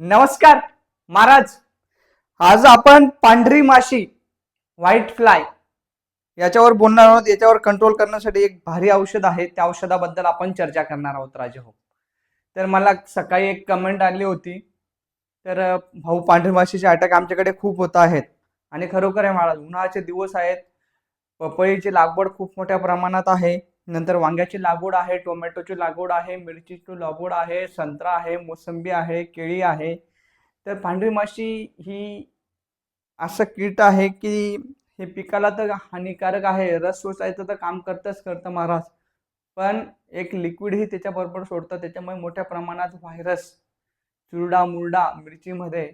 नमस्कार महाराज. आज आपण पांढरी माशी व्हाईट फ्लाय याच्यावर बोलणार आहोत. याच्यावर कंट्रोल करण्यासाठी एक भारी औषध आहे. त्या औषधाबद्दल आपण चर्चा करणार आहोत राजे हो तर मला सकाळी एक कमेंट आली होती. तर भाऊ पांढरी माशीचे अटॅक आमच्याकडे खूप होत आहेत. आणि खरोखर आहे महाराज उन्हाळ्याचे दिवस आहेत. पपईची लागवड खूप मोठ्या प्रमाणात आहे. नंतर वांग्याची लागवड आहे टोमॅटोची लागवड आहे मिरचीची लागवड आहे संत्रा आहे मोसंबी आहे केळी आहे. तर पांढरी माशी ही असं कीट आहे की हे पिकाला तर हानिकारक आहे रस सोसायचं तर काम करतंच करतं महाराज. पण एक लिक्विडही त्याच्याबरोबर सोडतं त्याच्यामुळे मोठ्या प्रमाणात व्हायरस चुरडा मुरडा मिरचीमध्ये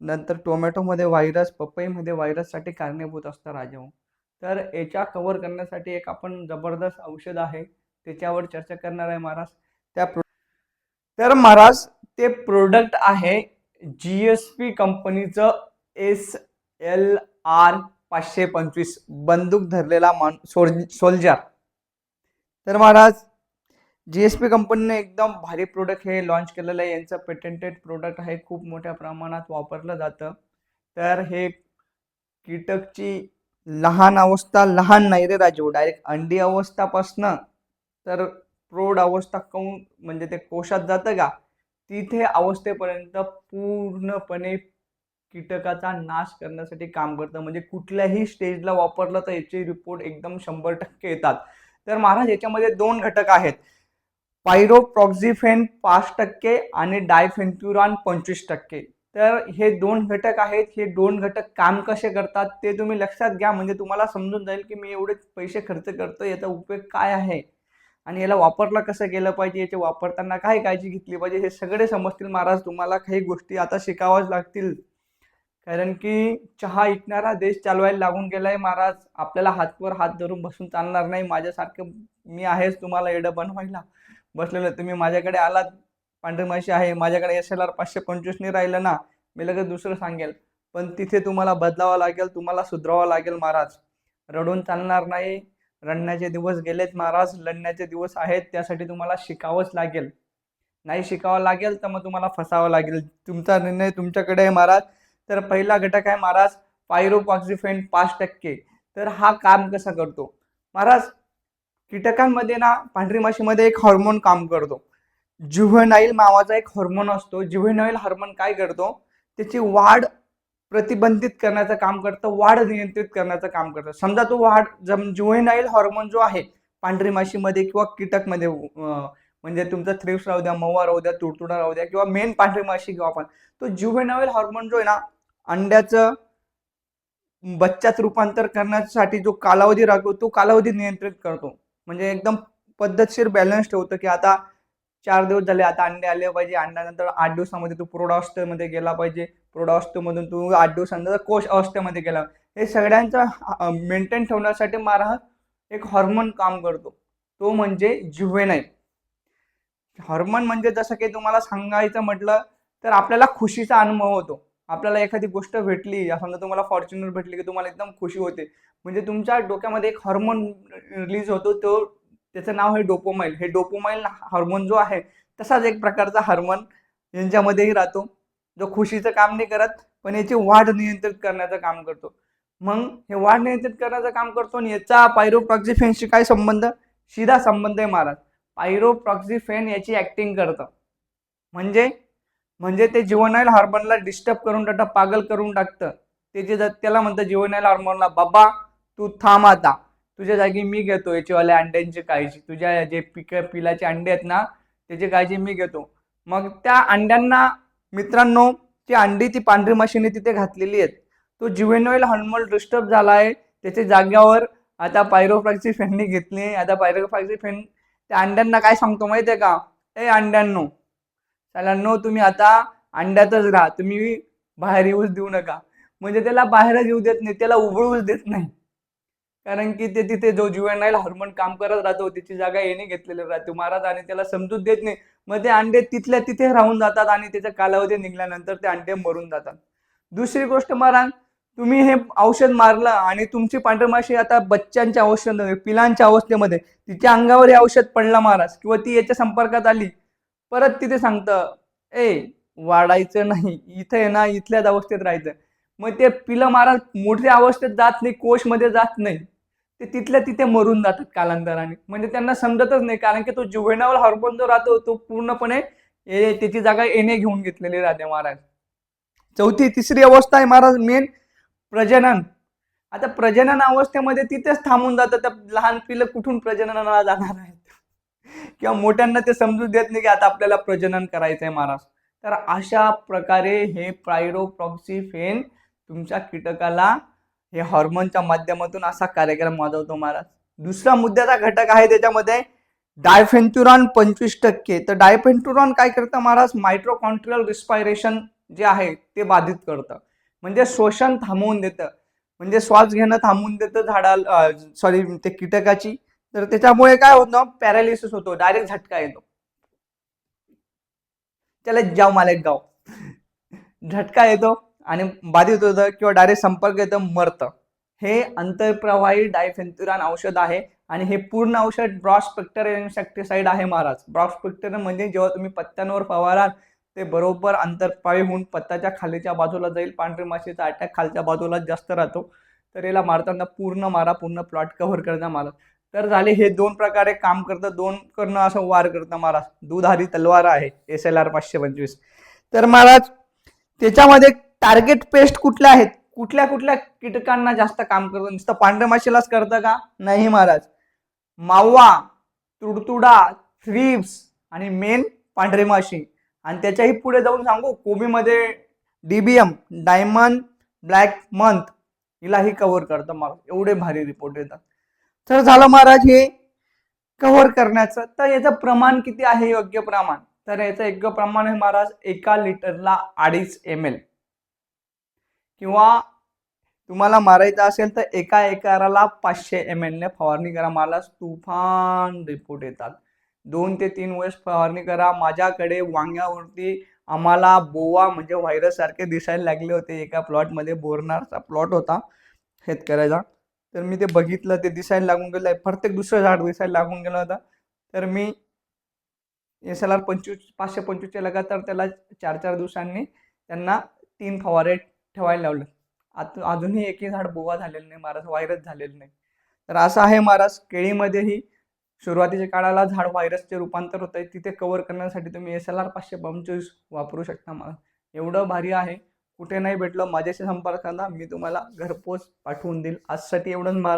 नंतर टोमॅटोमध्ये व्हायरस पपईमध्ये व्हायरससाठी कारणीभूत असतं राजाऊ तर याच्या कव्हर करण्यासाठी एक आपण जबरदस्त औषध आहे. त्याच्यावर चर्चा करणार आहे महाराज. त्या प्रो तर महाराज ते प्रोडक्ट आहे जी एस पी कंपनीचं एस एल आर पाचशे पंचवीस बंदूक धरलेला मान सोल्जर तर महाराज जी एस पी कंपनीने एकदम भारी प्रोडक्ट हे लॉन्च केलेलं आहे. यांचं पेटेंटेड प्रोडक्ट आहे. खूप मोठ्या प्रमाणात वापरलं जातं. तर हे कीटकची लहान अवस्था लहान नाही रे राजू. डायरेक्ट अंडी अवस्थापासनं तर प्रौढ अवस्था कौन म्हणजे ते कोशात जातं का? तिथे अवस्थेपर्यंत पूर्णपणे कीटकाचा नाश करण्यासाठी काम करतं. म्हणजे कुठल्याही स्टेजला वापरलं तर याचे रिपोर्ट एकदम शंभर टक्के येतात. तर महाराज याच्यामध्ये दोन घटक आहेत. पायरोप्रॉक्झिफेन पाच टक्के आणि डायफेन्ट्युरान पंचवीस टक्के. तर हे दोन घटक आहेत हे दोन घटक काम कसे करतात ते तुम्ही लक्षात घ्या. म्हणजे तुम्हाला समजून जाईल की मी एवढे पैसे खर्च करतो याचा उपयोग काय आहे? आणि याला वापरला कसं केलं पाहिजे? याचे वापरताना काय काळजी घेतली पाहिजे? हे सगळे समजतील महाराज. तुम्हाला काही गोष्टी आता शिकाव्याच लागतील. कारण की चहा ऐकणारा देश चालवायला लागून गेलाय महाराज. आपल्याला हातवर हात धरून बसून चालणार नाही. माझ्यासारखं मी आहेच तुम्हाला एडं बनवायला. बसलेलं तुम्ही माझ्याकडे आलात. पांढरी माशी आहे माझ्याकडे एस एल आर पाचशे पंचवीसने राहिलं ना मी लगेच दुसरं सांगेल. पण तिथे तुम्हाला बदलावं लागेल तुम्हाला सुधरावं लागेल महाराज. रडून चालणार नाही. रडण्याचे दिवस गेलेत महाराज लढण्याचे दिवस आहेत त्यासाठी तुम्हाला शिकावंच लागेल. नाही शिकावं लागेल तर मग तुम्हाला फसावं लागेल. तुमचा निर्णय तुमच्याकडे आहे महाराज. तर पहिला घटक आहे महाराज पायरोपॉक्झिफेन पाच टक्के. तर हा काम कसा करतो? महाराज कीटकांमध्ये ना पांढरी माशीमध्ये एक हॉर्मोन काम करतो. जुव्हेनाईल नावाचा एक हॉर्मोन असतो. जुव्हेनाईल हार्मोन काय करतो? त्याची वाढ प्रतिबंधित करण्याचं काम करतं वाढ नियंत्रित करण्याचं काम करतं. समजा तो वाढ जम जुव्हेनाईल हॉर्मोन जो आहे पांढरी माशीमध्ये किंवा कीटकमध्ये म्हणजे तुमचा थ्रिप्स राहू द्या मवा राहू द्या तुडतुडा राहू द्या किंवा मेन पांढरी माशी किंवा आपण तो जुव्हेनाईल हॉर्मोन जो आहे ना अंड्याचं बच्चात रूपांतर करण्यासाठी जो कालावधी राहतो तो कालावधी नियंत्रित करतो. म्हणजे एकदम पद्धतशीर बॅलन्स ठेवतो की आता चार दिवस झाले आता अंडे आले पाहिजे. अंड्यानंतर आठ दिवसामध्ये तू प्रौढावस्थेमध्ये गेला पाहिजे. प्रौढावस्थेमधून तू आठ दिवसानंतर कोश अवस्थेमध्ये गेला. हे सगळ्यांचं मेंटेन ठेवण्यासाठी मारा एक हॉर्मोन काम करतो. तो म्हणजे जुवेनाईल हॉर्मोन म्हणजे जसं की तुम्हाला सांगायचं म्हटलं तर आपल्याला खुशीचा अनुभव होतो. आपल्याला एखादी गोष्ट भेटली समजा तुम्हाला फॉर्च्युनर भेटली की तुम्हाला एकदम खुशी होते. म्हणजे तुमच्या डोक्यामध्ये एक हॉर्मोन रिलीज होतो तो त्याचं नाव आहे डोपोमाईल. हे डोपोमाईल हार्मोन जो आहे तसाच एक प्रकारचा हार्मोन यांच्यामध्येही राहतो. जो खुशीचं काम नाही करत पण याची वाढ नियंत्रित करण्याचं काम करतो. मग हे वाढ नियंत्रित करण्याचं काम करतो आणि याचा पायरोप्रॉक्झिफेनशी काय संबंध? सीधा संबंध आहे महाराज. पायरोप्रॉक्झिफेन याची ऍक्टिंग करतं. म्हणजे? म्हणजे ते जीवनाईल हार्मोनला डिस्टर्ब करून टाकतं पागल करून टाकतं. ते जे त्याला म्हणतं जीवनाईल हार्मोनला बाबा तू थांब आता. तुझ्या जागी मी घेतो याचीवाल्या अंड्यांची काळजी. तुझ्या जे पिक पिलाचे अंडे आहेत ना त्याची काळजी मी घेतो. मग त्या अंड्यांना मित्रांनो ती अंडी ती पांढरी मशीने तिथे घातलेली आहेत. तो जुवेनॉईल हॉर्मोन डिस्टर्ब झाला आहे त्याच्या जाग्यावर आता पायरोफ्रॅक्सी फेननी घेतली. आता पायरोफ्रॅक्सी फेन त्या अंड्यांना काय सांगतो माहिती आहे का? ए अंड्यांनो नो तुम्ही आता अंड्यातच राहा. तुम्ही बाहेर येऊच देऊ नका. म्हणजे त्याला बाहेरच येऊ देत नाही त्याला उबळूच देत नाही. कारण की ते तिथे जो जुवेनाईल हार्मोन काम करत राहतो तिची जागा येणे घेतलेली राहते. महाराज आणि त्याला समजूत देत नाही. मग ते अंडे तिथल्या तिथे राहून जातात आणि त्याच्या कालावधी निघाल्यानंतर ते अंडे मरून जातात. दुसरी गोष्ट महाराज तुम्ही हे औषध मारलं आणि तुमची पांढरमाशी आता बच्चांच्या अवस्थेमध्ये पिलांच्या अवस्थेमध्ये तिच्या अंगावर हे औषध पडलं महाराज किंवा ती याच्या संपर्कात आली परत तिथे सांगतं ए वाढायचं नाही इथं आहे ना इथल्याच अवस्थेत राहायचं. मग ते पिलं महाराज मोठ्या अवस्थेत जात नाही कोशमध्ये जात नाही. ते तिथल्या तिथे मरून जातात कालांतराने. म्हणजे त्यांना समजतच नाही कारण की तो जुवेनावल हॉर्मोन जो राहतो तो पूर्णपणे त्याची जागा येणे घेऊन घेतलेली राहते महाराज. चौथी तिसरी अवस्था आहे महाराज मेन प्रजनन. आता प्रजनन अवस्थेमध्ये तिथेच थांबून जातं त्या लहान पिलं कुठून प्रजननाला जाणार आहेत? किंवा मोठ्यांना ते समजू देत नाही की आता आपल्याला प्रजनन करायचं आहे महाराज. तर अशा प्रकारे हे प्रायरोप्रॉक्सी फेन तुमच्या कीटकाला हे हॉर्मोनच्या माध्यमातून असा कार्यक्रम वाजवतो महाराज. दुसरा मुद्द्याचा घटक आहे त्याच्यामध्ये डायफेन्ट्युरॉन पंचवीस टक्के. तर डायफेन्ट्युरॉन काय करतं महाराज? मायट्रोकॉन्ट्रियल रिस्पायरेशन जे आहे ते बाधित करतं. म्हणजे श्वसन थांबवून देतं. म्हणजे श्वास घेणं थांबवून देतं झाडाला सॉरी ते कीटकाची. तर त्याच्यामुळे काय होतं? पॅरालिसिस होतो. डायरेक्ट झटका येतो. त्याला जाव मालक गाव झटका येतो. आणि बाधित होतं किंवा डायरेक्ट संपर्क येतं मरतं. हे अंतरप्रवाही डायफेन्थुरान औषध आहे आणि हे पूर्ण औषध ब्रॉस्पेक्टर इन्सेक्टिसाइड आहे महाराज. ब्रॉस्पेक्टर म्हणजे जेव्हा तुम्ही पत्त्यांवर फवाराल ते बरोबर अंतर्प्रवाही होऊन पत्त्याच्या खालीच्या बाजूला जाईल पांढरी माशीचा अटॅक खालच्या बाजूला जास्त राहतो. तर याला मारताना पूर्ण मारा पूर्ण प्लॉट कव्हर करता मारा तर झाले हे दोन प्रकारे काम करतं दोन करणं असं वार करतं महाराज. दुधारी तलवार आहे एस एल आर पाचशे पंचवीस. तर महाराज त्याच्यामध्ये टार्गेट पेस्ट कुठल्या आहेत? कुठल्या कुठल्या कीटकांना जास्त काम करतं? नुसतं पांढऱ्या माशीलाच करतं का? नाही महाराज. मावा तुडतुडा थ्रिप्स आणि मेन पांढरे माशी. आणि त्याच्याही पुढे जाऊन सांगू कोबीमध्ये डीबीएम डायमंड ब्लॅक मंथ हिलाही कव्हर करतं मला एवढे भारी रिपोर्ट येतात. तर झालं महाराज हे कव्हर करण्याचं. तर याचं प्रमाण किती आहे? योग्य प्रमाण. तर याचं योग्य प्रमाण आहे महाराज एका लिटरला अडीच एम एल किंवा तुम्हाला मारायचं असेल तर एका एकराला पाचशे एम एलने फवारणी करा. मला तुफान रिपोर्ट येतात. दोन ते तीन वेळेस फवारणी करा. माझ्याकडे वांग्यावरती आम्हाला बोवा म्हणजे व्हायरस सारखे दिसायला लागले होते. एका प्लॉटमध्ये बोरणारचा प्लॉट होता शेतकऱ्याचा. तर मी ते बघितलं. ते दिसायला लागून गेलं. प्रत्येक दुसरं झाड दिसायला लागून गेलं होतं. तर मी एस एल आर पंचवीस पाचशे पंचवीसच्या लगातार त्याला चार चार दिवसांनी त्यांना तीन फवारे ठेवायला लावलं. आत अजूनही एकही झाड बोवा झालेलं नाही महाराज व्हायरस झालेलं नाही. तर असं आहे महाराज केळीमध्येही सुरुवातीच्या काळाला झाड व्हायरसचे रूपांतर होत आहे तिथे कव्हर करण्यासाठी तुम्ही एस एल आर पाचशे पंचवीस वापरू शकता मला एवढं भारी आहे कुठे नाही भेटलं माझ्याशी संपर्क साधा मी तुम्हाला घरपोच पाठवून देईल. आजसाठी एवढंच महाराज